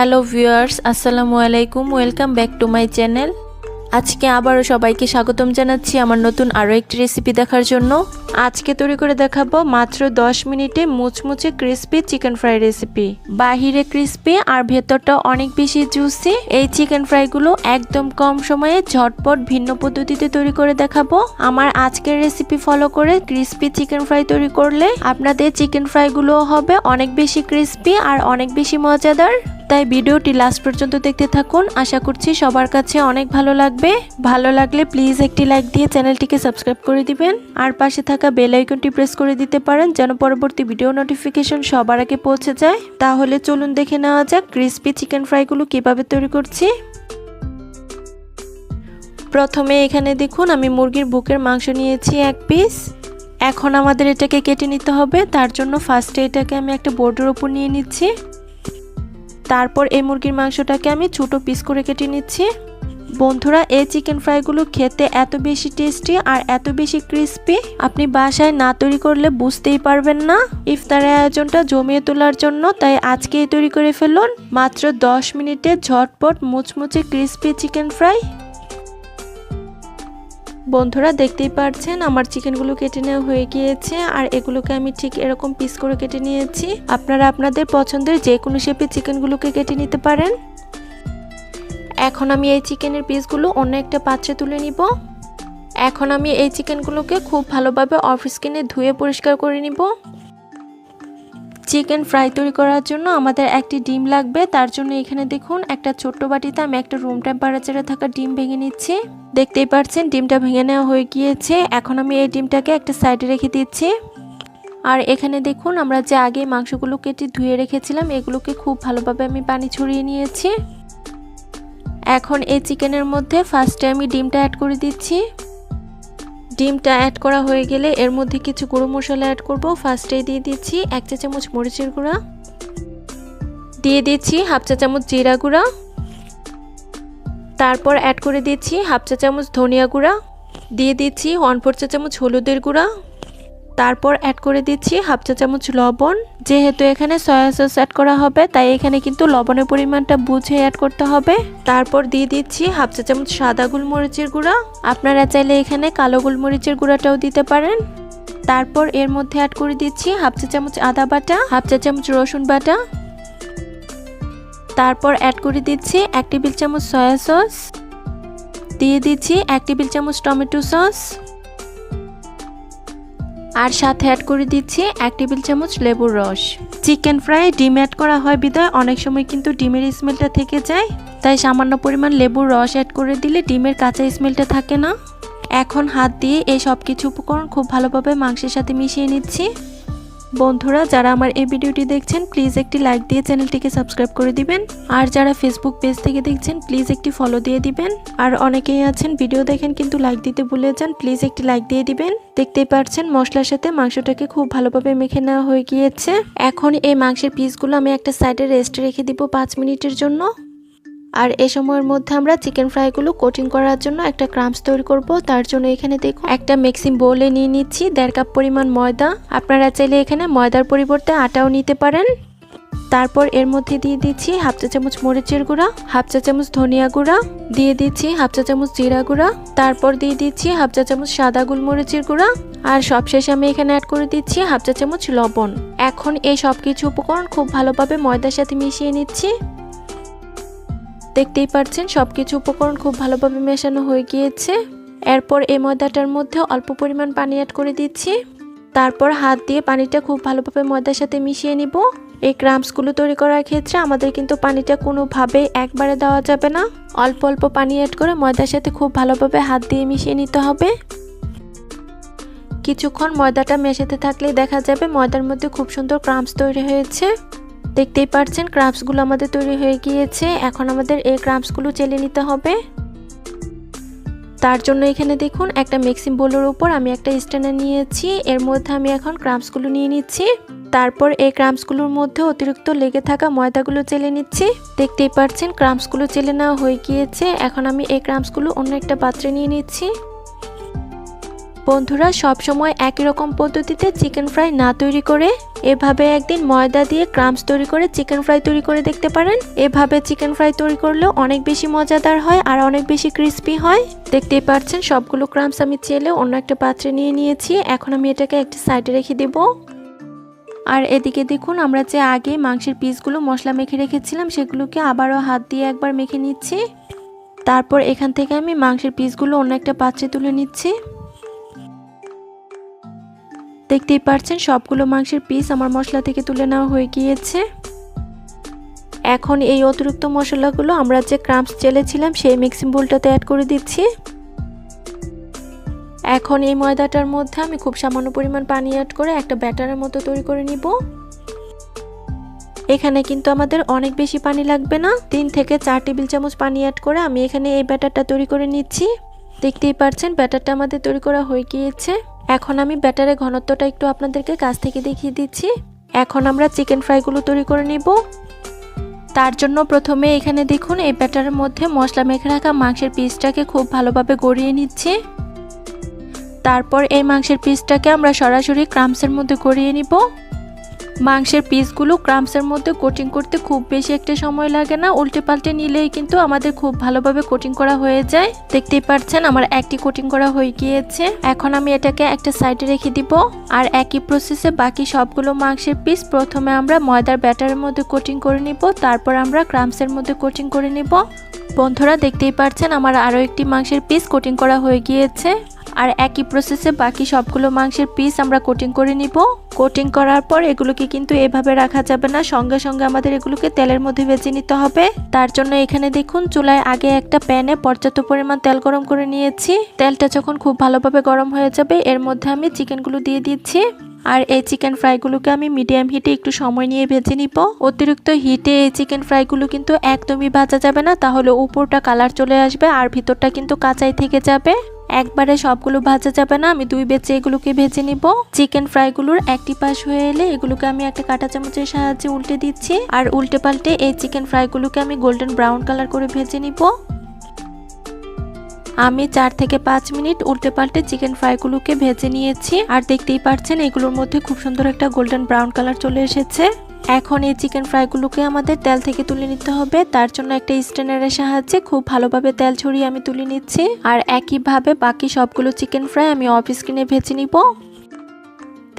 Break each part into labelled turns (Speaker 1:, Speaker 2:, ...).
Speaker 1: Hello viewers আসসালামু আলাইকুম welcome back to my channel আজকে আবারও সবাইকে স্বাগতম জানাচ্ছি আমার নতুন আরও একটি রেসিপি দেখার জন্য। আজকে তৈরি করে দেখাবো মাত্র 10 মিনিটে মুচমুচে ক্রিস্পি চিকেন ফ্রাই রেসিপি বাহিরে ক্রিস্পি আর ভেতরটা অনেক বেশি জুসি এই চিকেন ফ্রাইগুলো একদম কম সময়ে ঝটপট ভিন্ন পদ্ধতিতে তৈরি করে দেখাবো। আমার আজকের রেসিপি ফলো করে ক্রিস্পি চিকেন ফ্রাই তৈরি করলে আপনাদের চিকেন ফ্রাইগুলো হবে অনেক বেশি ক্রিস্পি আর অনেক বেশি মজাদার। তাই ভিডিওটি লাস্ট পর্যন্ত দেখতে থাকুন। আশা করছি সবার কাছে অনেক ভালো লাগবে। ভালো লাগলে প্লিজ একটি লাইক দিয়ে চ্যানেলটিকে সাবস্ক্রাইব করে দিবেন। আর পাশে থাকা বেল আইকনটি প্রেস করে দিতে পারেন যেন পরবর্তী ভিডিও নোটিফিকেশন সবার আগে পৌঁছে যায়। তাহলে চলুন দেখে নেওয়া যাক ক্রিসপি চিকেন ফ্রাইগুলো কীভাবে তৈরি করছি। প্রথমে এখানে দেখুন, আমি মুরগির বুকের মাংস নিয়েছি এক পিস এখন আমাদের এটাকে কেটে নিতে হবে। তার জন্য ফার্স্টে এটাকে আমি একটা বোর্ডের ওপর নিয়ে নিচ্ছি। তারপর এই মুরগির মাংসটাকে আমি ছোটো পিস করে কেটে নিচ্ছি। বন্ধুরা, এই চিকেন ফ্রাইগুলো খেতে এত বেশি টেস্টি আর এত বেশি ক্রিস্পি আপনি বাসায় না তৈরি করলে বুঝতেই পারবেন না। ইফতারের আয়োজনটা জমিয়ে তোলার জন্য, তাই আজকেই তৈরি করে ফেলুন। মাত্র 10 মিনিটে ঝটপট মুচমুচে ক্রিস্পি চিকেন ফ্রাই বন্ধুরা দেখতেই পারছেন, আমার চিকেনগুলো কেটে নেওয়া হয়ে গিয়েছে, আর এগুলোকে আমি ঠিক এরকম পিস করে কেটে নিয়েছি। আপনারা আপনাদের পছন্দের যে কোনো শেপে চিকেনগুলোকে কেটে নিতে পারেন। এখন আমি এই চিকেনের পিসগুলো অন্য একটা পাত্রে তুলে নিব। এখন আমি এই চিকেনগুলোকে খুব ভালোভাবে অফ স্কিনে ধুয়ে পরিষ্কার করে নিব। চিকেন ফ্রাই তৈরি করার জন্য আমাদের একটি ডিম লাগবে। তার জন্য এখানে দেখুন, একটা ছোট্ট বাটিতে আমি একটা রুম টেম্পারেচারে থাকা ডিম ভেঙে নিচ্ছি। দেখতেই পাচ্ছেন, ডিমটা ভেঙে নেওয়া হয়ে গিয়েছে। এখন আমি এই ডিমটাকে একটা সাইডে রেখে দিচ্ছি। আর এখানে দেখুন, আমরা যে আগে মাংসগুলো কেটে ধুয়ে রেখেছিলাম, এগুলোকে খুব ভালোভাবে আমি পানি ছড়িয়ে নিয়েছি। এখন এই চিকেনের মধ্যে ফার্স্টে আমি ডিমটা অ্যাড করে দিচ্ছি। ডিমটা অ্যাড করা হয়ে গেলে এর মধ্যে কিছু গুঁড়ো মশলা অ্যাড করব। ফার্স্টে দিয়ে দিচ্ছি এক চা চামচ মরিচের গুঁড়া। দিয়ে দিচ্ছি হাফ চা চামচ জিরা গুঁড়া। তারপর অ্যাড করে দিচ্ছি হাফ চা চামচ ধনিয়া গুঁড়া। দিয়ে দিচ্ছি ওয়ান ফোর চা চামচ হলুদের গুঁড়া। তারপর অ্যাড করে দিচ্ছি হাফ চা চামচ লবণ। যেহেতু এখানে সয়া সস অ্যাড করা হবে, তাই এখানে কিন্তু লবণের পরিমাণটা বুঝে অ্যাড করতে হবে। তারপর দিয়ে দিচ্ছি হাফ চা চামচ সাদা গোলমরিচের গুঁড়া। আপনারা চাইলে এখানে কালো গোলমরিচের গুঁড়াটাও দিতে পারেন। তারপর এর মধ্যে অ্যাড করে দিচ্ছি হাফ চা চামচ আদা বাটা, হাফ চা চামচ রসুন বাটা। তারপর অ্যাড করে দিচ্ছি এক টেবিল চামচ সয়া সস দিয়ে দিচ্ছি এক টেবিল চামচ টমেটো সস আর সাথে অ্যাড করে দিচ্ছি এক টেবিল চামচ লেবুর রস। চিকেন ফ্রাই ডিম অ্যাড করা হয় বিদায়। অনেক সময় কিন্তু ডিমের স্মেলটা থেকে যায়। তাই সামান্য পরিমাণ লেবুর রস অ্যাড করে দিলে ডিমের কাঁচা স্মেলটা থাকে না। এখন হাত দিয়ে এই সব কিছু উপকরণ খুব ভালোভাবে মাংসের সাথে মিশিয়ে নিচ্ছি। বন্ধুরা, যারা আমার এই ভিডিওটি দেখছেন প্লিজ একটি লাইক দিয়ে চ্যানেলটিকে সাবস্ক্রাইব করে দিবেন। আর যারা ফেসবুক পেজ থেকে দেখছেন প্লিজ একটি ফলো দিয়ে দিবেন। আর অনেকেই আছেন ভিডিও দেখেন কিন্তু লাইক দিতে ভুলে যান প্লিজ একটি লাইক দিয়ে দিবেন। দেখতেই পাচ্ছেন মশলার সাথে মাংসটাকে খুব ভালোভাবে মেখে নেওয়া হয়ে গিয়েছে। এখন এই মাংসের পিসগুলো আমি একটা সাইডে রেস্টে রেখে দিব পাঁচ মিনিটের জন্য। আর এ সময়ের মধ্যে আমরা চিকেন ফ্রাইগুলো কোটিং করার জন্য একটা ক্রামস তৈরি করব। তার জন্য এখানে দেখুন, একটা মিক্সিং বোলে নিয়ে নিচ্ছি, দেড় কাপ পরিমাণ ময়দা। আপনারা চাইলে এখানে ময়দার পরিবর্তে আটাও নিতে পারেন। তারপর এর মধ্যে দিয়ে দিচ্ছি হাফ চা চামচ মরিচের গুঁড়া, হাফ চা চামচ ধনিয়া গুঁড়া, দিয়ে দিচ্ছি হাফ চা চামচ জিরা গুঁড়া, তারপর দিয়ে দিচ্ছি হাফ চা চামচ সাদা গোলমরিচের গুঁড়া, আর সবশেষে আমি এখানে অ্যাড করে দিচ্ছি হাফ চা চামচ লবণ। এখন এই সব কিছু উপকরণ খুব ভালোভাবে ময়দার সাথে মিশিয়ে নিচ্ছি। দেখতেই পাচ্ছেন সব কিছু উপকরণ খুব ভালোভাবে মেশানো হয়ে গিয়েছে। এরপর এই ময়দাটার মধ্যে অল্প পরিমাণ পানি অ্যাড করে দিচ্ছি। তারপর হাত দিয়ে পানিটা খুব ভালোভাবে ময়দার সাথে মিশিয়ে নিব। এই ক্রামসগুলো তৈরি করার ক্ষেত্রে আমাদের কিন্তু পানিটা কোনোভাবেই একবারে দেওয়া যাবে না। অল্প অল্প পানি অ্যাড করে ময়দার সাথে খুব ভালোভাবে হাত দিয়ে মিশিয়ে নিতে হবে। কিছুক্ষণ ময়দাটা মেশাতে থাকলেই দেখা যাবে ময়দার মধ্যে খুব সুন্দর ক্রামস তৈরি হয়েছে। দেখতেই পাচ্ছেন ক্রামসগুলো আমাদের তৈরি হয়ে গিয়েছে। এখন আমাদের এই ক্রামসগুলো চেলে নিতে হবে। তার জন্য এখানে দেখুন, একটা মিক্সিং বোলের উপর আমি একটা স্ট্যান্ডার নিয়েছি। এর মধ্যে আমি এখন ক্রামসগুলো নিয়ে নিচ্ছি। তারপর এই ক্রামসগুলোর মধ্যে অতিরিক্ত লেগে থাকা ময়দাগুলো চেলে নিচ্ছি। দেখতেই পাচ্ছেন ক্রামসগুলো চেলে নেওয়া হয়ে গিয়েছে। এখন আমি এই ক্রামসগুলো অন্য একটা পাত্রে নিয়ে নিচ্ছি। বন্ধুরা সব সময় একই রকম পদ্ধতিতে চিকেন ফ্রাই না তৈরি করে এভাবে একদিন ময়দা দিয়ে ক্রামস তৈরি করে চিকেন ফ্রাই তৈরি করে দেখতে পারেন। এভাবে চিকেন ফ্রাই তৈরি করলেও অনেক বেশি মজাদার হয় আর অনেক বেশি ক্রিস্পি হয়। দেখতেই পাচ্ছেন, সবগুলো ক্রামস আমি চেলে অন্য একটা পাত্রে নিয়ে নিয়েছি। এখন আমি এটাকে একটা সাইডে রেখে দেবো। আর এদিকে দেখুন, আমরা যে আগে মাংসের পিসগুলো মশলা মেখে রেখেছিলাম, সেগুলোকে আবারও হাত দিয়ে একবার মেখে নিচ্ছি। তারপর এখান থেকে আমি মাংসের পিসগুলো অন্য একটা পাত্রে তুলে নিচ্ছি। দেখতেই পাচ্ছেন সবগুলো মাংসের পিস আমার মশলা থেকে তুলে নেওয়া হয়ে গিয়েছে। এখন এই অতিরিক্ত মশলাগুলো আমরা যে ক্রাম্পস চেলেছিলাম সেই মিক্সিং বোলটাতে অ্যাড করে দিচ্ছি। এখন এই ময়দাটার মধ্যে আমি খুব সামান্য পরিমাণ পানি অ্যাড করে একটা ব্যাটারের মতো তৈরি করে নিব। এখানে কিন্তু আমাদের অনেক বেশি পানি লাগবে না। তিন থেকে চার টেবিল চামচ পানি অ্যাড করে আমি এখানে এই ব্যাটারটা তৈরি করে নিচ্ছি। দেখতেই পাচ্ছেন ব্যাটারটা আমাদের তৈরি করা হয়ে গিয়েছে। এখন আমি ব্যাটারের ঘনত্বটা একটু আপনাদেরকে কাছ থেকে দেখিয়ে দিচ্ছি। এখন আমরা চিকেন ফ্রাইগুলো তৈরি করে নিব। তার জন্য প্রথমে এখানে দেখুন, এই ব্যাটারের মধ্যে মশলা মেখে রাখা মাংসের পিসটাকে খুব ভালোভাবে গড়িয়ে নিচ্ছি। তারপর এই মাংসের পিসটাকে আমরা সরাসরি ক্রামসের মধ্যে গড়িয়ে নিব। মাংসের পিসগুলো ক্রামসের মধ্যে কোটিং করতে খুব বেশি একটা সময় লাগে না। উল্টে পাল্টে নিলেই কিন্তু আমাদের খুব ভালোভাবে কোটিং করা হয়ে যায়। দেখতেই পাচ্ছেন আমার একটি কোটিং করা হয়ে গিয়েছে। এখন আমি এটাকে একটা সাইডে রেখে দিব। আর একই প্রসেসে বাকি সবগুলো মাংসের পিস প্রথমে আমরা ময়দার ব্যাটারের মধ্যে কোটিং করে নিব। তারপর আমরা ক্রামসের মধ্যে কোটিং করে নিব। বন্ধুরা, দেখতেই পাচ্ছেন আমার আরও একটি মাংসের পিস কোটিং করা হয়ে গিয়েছে। আর একই প্রসেসে বাকি সবগুলো মাংসের পিস আমরা কোটিং করে নিব। কোটিং করার পর এগুলোকে কিন্তু এভাবে রাখা যাবে না, সঙ্গে সঙ্গে আমাদের এগুলোকে তেলের মধ্যে ভেজে নিতে হবে। তার জন্য এখানে দেখুন, চুলায় আগে একটা প্যানে পর্যাপ্ত পরিমাণ তেল গরম করে নিয়েছি। তেলটা যখন খুব ভালোভাবে গরম হয়ে যাবে, এর মধ্যে আমি চিকেনগুলো দিয়ে দিচ্ছি। আর এই চিকেন ফ্রাইগুলোকে আমি মিডিয়াম হিটে একটু সময় নিয়ে ভেজে নিব। অতিরিক্ত হিটে এই চিকেন ফ্রাইগুলো কিন্তু একদমই ভাজা যাবে না, তাহলে উপরটা কালার চলে আসবে আর ভিতরটা কিন্তু কাঁচাই থেকে যাবে। একবারে সবগুলো ভাজা যাবে না, আমি দুই বেচে এগুলোকে ভেজে নিব। চিকেন ফ্রাইগুলোর একটি পাশ হয়ে এলে এগুলোকে আমি একটা কাঁটা চামচের সাহায্যে উল্টে দিচ্ছি। আর উল্টে পাল্টে এই চিকেন ফ্রাইগুলোকে আমি গোল্ডেন ব্রাউন কালার করে ভেজে নিব। আমি চার থেকে পাঁচ মিনিট উল্টে পাল্টে চিকেন ফ্রাইগুলোকে ভেজে নিয়েছি। আর দেখতেই পাচ্ছেন, এগুলোর মধ্যে খুব সুন্দর একটা গোল্ডেন ব্রাউন কালার চলে এসেছে। এখন এই চিকেন ফ্রাইগুলোকে আমাদের তেল থেকে তুলে নিতে হবে। তার জন্য একটা স্টেনারের সাহায্যে খুব ভালোভাবে তেল ছড়িয়ে আমি তুলে নিচ্ছি। আর একইভাবে বাকি সবগুলো চিকেন ফ্রাই আমি অফ স্ক্রিনে ভেজে নিব।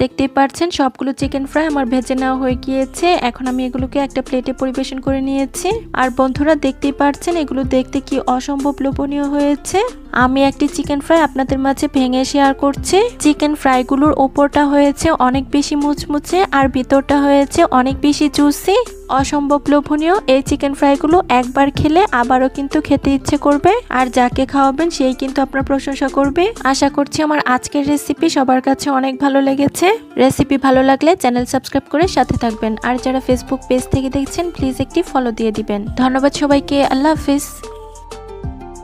Speaker 1: দেখতেই পাচ্ছেন সবগুলো চিকেন ফ্রাই আমার ভেজে নেওয়া হয়ে গিয়েছে। এখন আমি এগুলোকে একটা প্লেটে পরিবেশন করে নিয়েছি। আর বন্ধুরা, দেখতেই পাচ্ছেন এগুলো দেখতে কি অসম্ভব লোপনীয় হয়েছে। আমি একটি চিকেন ফ্রাই আপনাদের মাঝে ভেঙে শেয়ার করছি। চিকেন ফ্রাইগুলোর ওপরটা হয়েছে অনেক বেশি মুচমুচে, আর ভিতরটা হয়েছে অনেক বেশি জুসি অসম্ভব লোভনীয় এই চিকেন ফ্রাইগুলো একবার খেলে আবারও কিন্তু খেতে ইচ্ছে করবে। আর যাকে খাওয়াবেন সেই কিন্তু আপনার প্রশংসা করবে। আশা করছি আমার আজকের রেসিপি সবার কাছে অনেক ভালো লেগেছে। রেসিপি ভালো লাগলে চ্যানেল সাবস্ক্রাইব করে সাথে থাকবেন। আর যারা ফেসবুক পেজ থেকে দেখছেন প্লিজ একটি ফলো দিয়ে দিবেন। ধন্যবাদ সবাইকে, আল্লাহ হাফিজ।